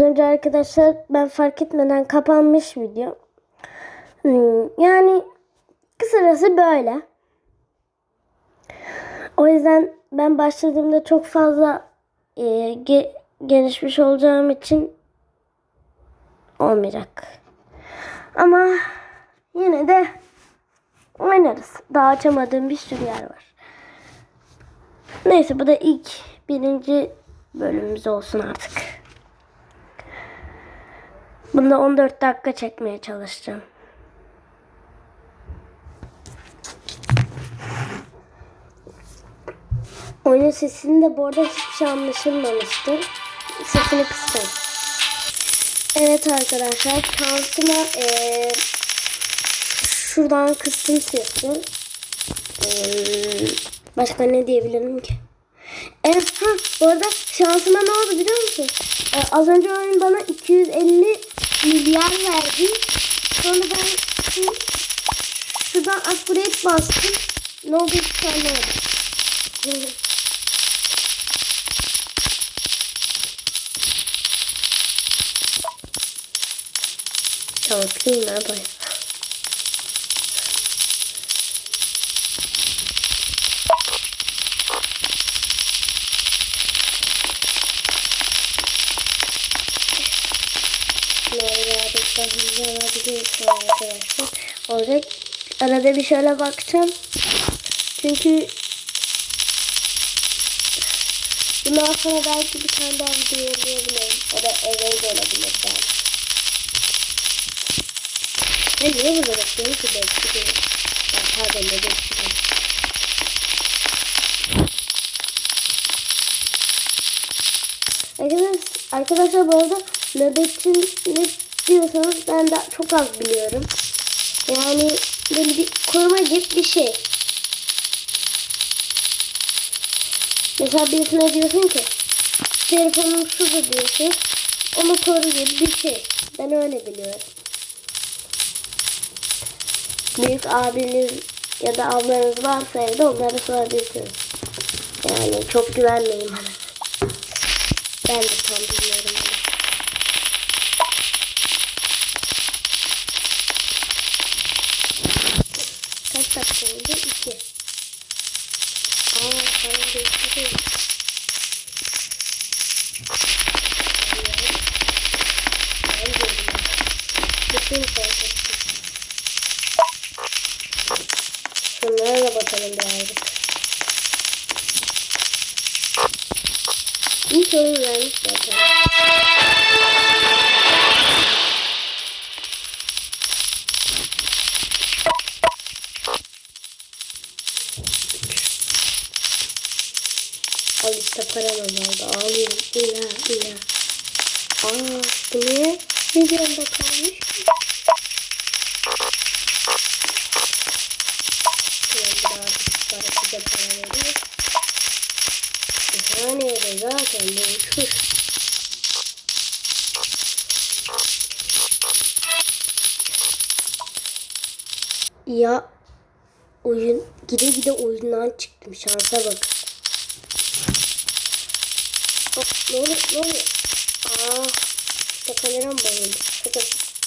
Önce arkadaşlar ben fark etmeden kapanmış video. Hmm, Yani kısacası böyle. O yüzden ben başladığımda çok fazla e, ge- gelişmiş olacağım için olmayacak. Ama yine de oynarız. Daha açamadığım bir sürü yer var. Neyse bu da ilk birinci bölümümüz olsun artık. Bunda 14 dakika çekmeye çalışacağım. Oyunun sesinde bu arada hiçbir şey anlaşılmamıştı. Sesini kıstım. Evet arkadaşlar şansıma eee, şuradan kıstım sesi. Eee, başka ne diyebilirim ki? Evet ha bu arada şansıma ne oldu biliyor musun? Ee, az önce oyun bana 250 milyar verdi. Sonra ben şu, şuradan upgrade bastım. Ne oldu hiç anlamadım. Tamam kıyım ben böyle. arkadaşlar. Olacak. Arada bir şöyle bakacağım. Çünkü bundan sonra belki bir tane daha video yollayabilirim. O da eve de olabilir belki. Ben niye burada bekliyorum ki belki de. Ya pardon ne bekliyorum. Arkadaşlar, arkadaşlar bu arada nöbetçi ne diyorsanız ben de çok az biliyorum. Yani böyle bir koruma gibi bir şey. Mesela birisine diyorsun ki telefonum şurada diyorsun. Onu koru gibi bir şey. Ben öyle biliyorum. Büyük abiniz ya da ablanız varsa evde onlara sorabilirsiniz. Yani çok güvenmeyin bana. Ben de tam bilmiyorum Kaç oldu? İki. Aa, tamam geçti. Bütün korkuttum. Şunlara da bakalım birazcık. İlk oyun vermiş zaten. Al işte param azaldı. Ağlıyorum. İla ila. Aa bu niye videomda kalmış? Şöyle bir daha para veriyor. Haneye zaten bu uçmuş. Ya oyun gide gide oyundan çıktım şansa ne oluyor ne oluyor? Aa kameram bozuldu. Sakın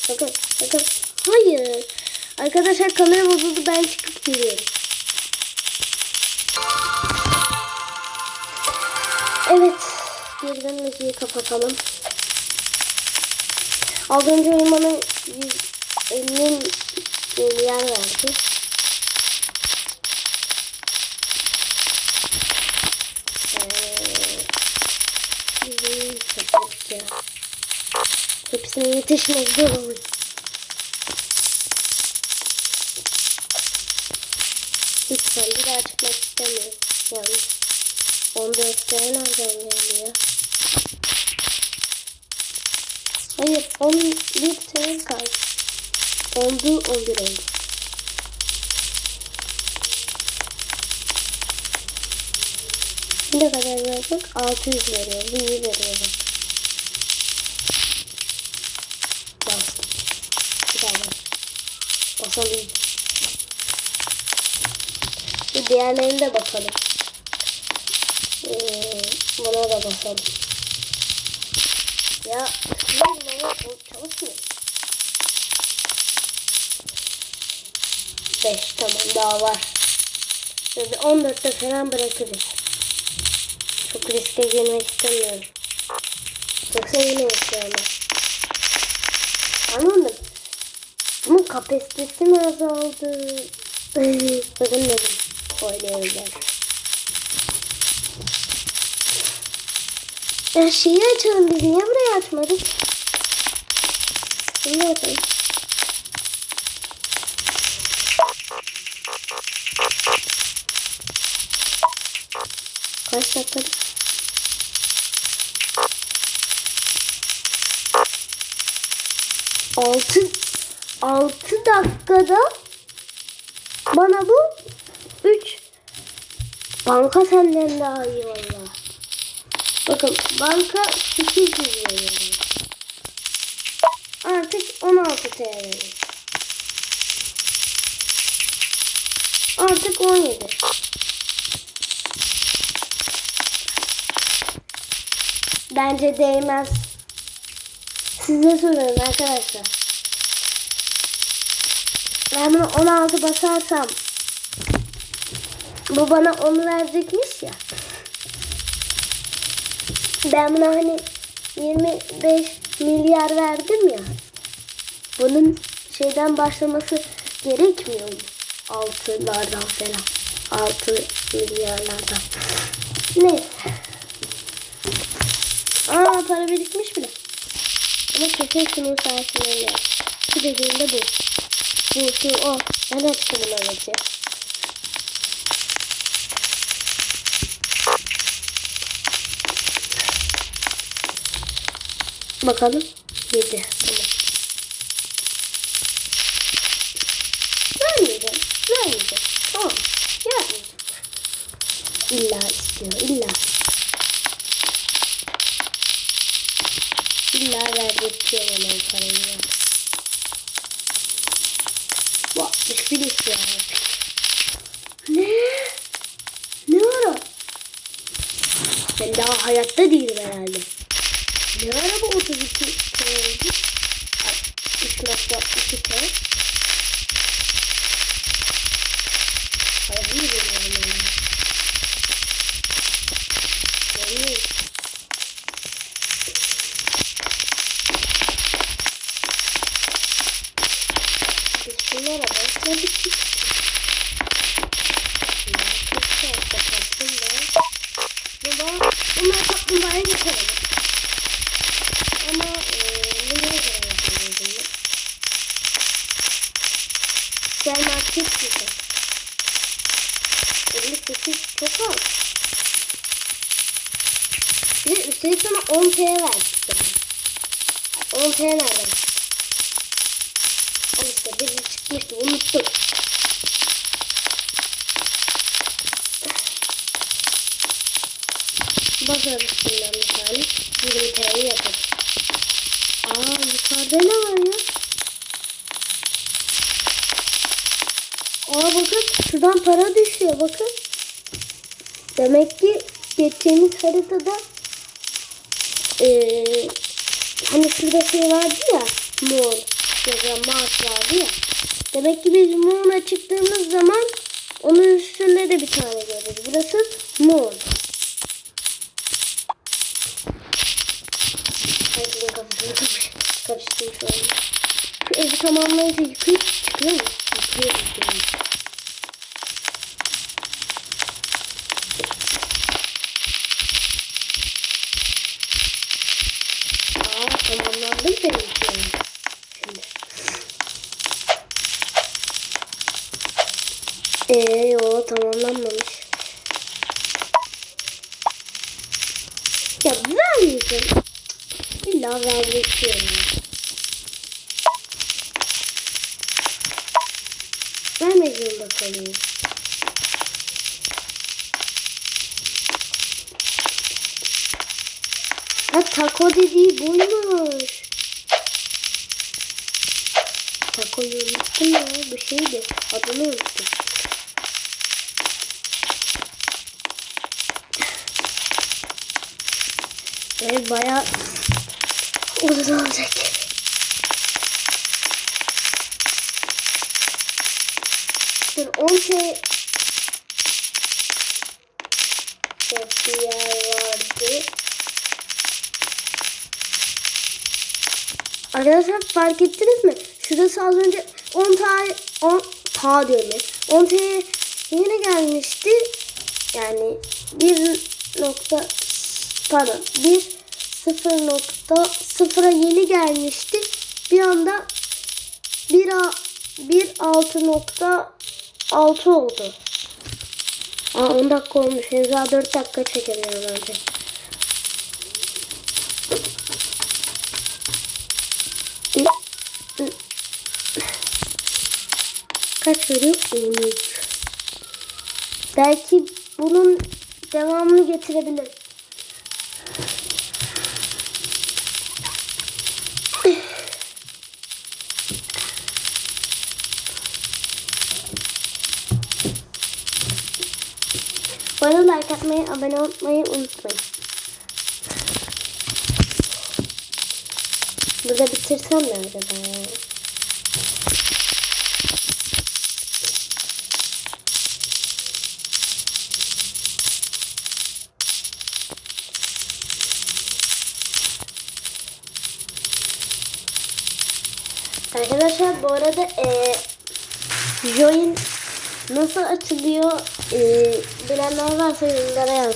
sakın sakın. Hayır. Arkadaşlar kamera bozuldu ben çıkıp geliyorum. Evet. Geriden müziği kapatalım. Az önce bana 150 milyar verdi. Kapattık ya. Hepsine yetişmek zor olur. Lütfen bir daha çıkmak istemiyorum. Yani 14 tane nereden geldi ya? Hayır 11 tane kaldı. Oldu 11 oldu. Ne kadar verecek? 600 veriyor. Bu iyi veriyor. Basalım. Bir diğerlerine de bakalım. Ee, buna da basalım. Ya tıklayın bana çalışmıyor. 5 tamam daha var. Şimdi 14'te falan bırakırız. Çok riske girmek istemiyorum. Yoksa yine yaşıyorum ben. Anladım. Bunun kapasitesi mi azaldı? Bakın ne koyuyorlar. Ya şeyi açalım biz niye buraya açmadık? Bunu açalım. Kaç dakikada? Altın 6 dakikada bana bu 3 banka senden daha iyi valla. Bakın banka 8 milyon. Artık 16 TL. Artık 17. Bence değmez. Size sorun arkadaşlar. Ben bunu 16 basarsam bu bana 10 verecekmiş ya. Ben buna hani 25 milyar verdim ya. Bunun şeyden başlaması gerekmiyor mu? Altılardan falan. Altı milyarlardan. Neyse. Aa para birikmiş bile. Ama kesin şunun sayesinde ya. Şu dediğimde bu. Bu, şu, o. Ben hepsi bunu alacağım. Bakalım. 7. Tamam. Vermeyeceğim. Vermeyeceğim. Tamam. Vermeyeceğim. İlla istiyor. İlla. İlla verdirtiyor bana o parayı. Ya. Bu 61 istiyor artık. Ne? Ne ara? Ben daha hayatta değilim herhalde. Ne ara bu 32 T oldu? Ay, 3.2 T. Hayır, 58 gibi. 58 çok az. Bir de üstelik sana 10 TL verdik yani. 10 TL nereden? Al işte biri çıkmıştı unuttum. Bakalım üstünden bir tane. 20 TL yapalım. Aa yukarıda ne var ya? Aa bakın şuradan para düşüyor bakın. Demek ki geçtiğimiz haritada eee hani şurada şey vardı ya Moon ya da Mars vardı ya. Demek ki biz Moon'a çıktığımız zaman onun üstünde de bir tane görürüz. Burası Moon. Ay bir de kafasını karış- karıştırdım şu anda. Şu evi tamamlayınca yıkayıp çıkıyor mu? Yıkıyor yıkıyor. Aa tamamlandı benim şeyim. Şimdi. Ee yo tamamlanmamış. Ya vermeyeceğim. İlla verdirtiyorum. Kalıyorum. Ha taco dediği buymuş. Taco'yu unuttum ya. Bir şeydi. Adını unuttum. Evet baya uzun olacak. Dur 10 şey bir yer vardı. Arkadaşlar fark ettiniz mi? Şurası az önce 10 tane 10 ta diyorum ya. 10 tane yeni gelmişti. Yani 1 nokta pardon 1 0 nokta 0'a yeni gelmişti. Bir anda 1 a 1 6 nokta 6 oldu. Aa 10 dakika olmuş. Henüz daha 4 dakika çekelim bence. Kaç veriyor? 13. Belki bunun devamını getirebilir. Bana like atmayı, abone olmayı unutmayın. Burada bitirsem mi acaba? Arkadaşlar bu arada e, join nasıl açılıyor e, bilenler varsa yorumlara yaz.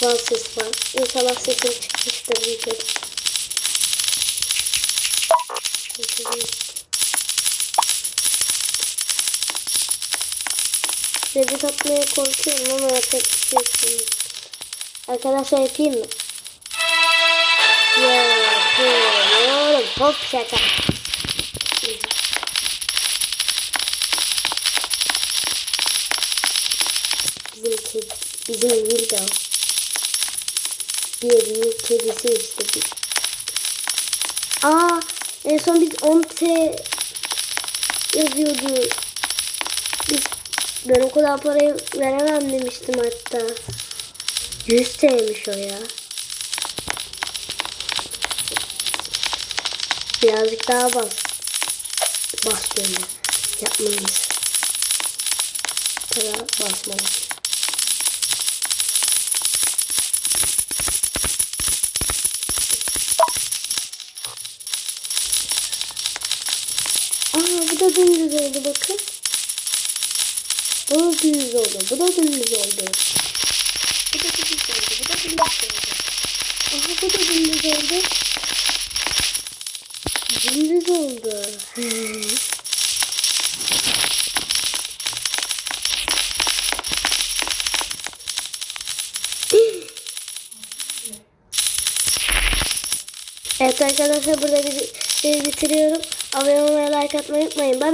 Kulak ses var. İnşallah sesim çıkmıştır videoda. Reddit atmaya korkuyorum ama yapacak bir şey yok. Arkadaşlar yapayım mı? Yapıyorum. Top şaka. Bizim kedi, bizim Wilda. Diğerinin kedisi işte. Aa, en son biz 10T yazıyordu. Biz ben o kadar parayı veremem demiştim hatta. 100 TL'miş o ya. Birazcık daha bas. Bas ya. Yapmalıyız. Para basmalıyız. Aa bu da dümdüz oldu bakın. Bu da dümdüz oldu. Bu da dümdüz oldu. Bu da dümdüz oldu. Bu da dümdüz oldu. Aha bu da dümdüz oldu. Evet arkadaşlar burada bitiriyorum. Abone olmayı like atmayı unutmayın. Bye.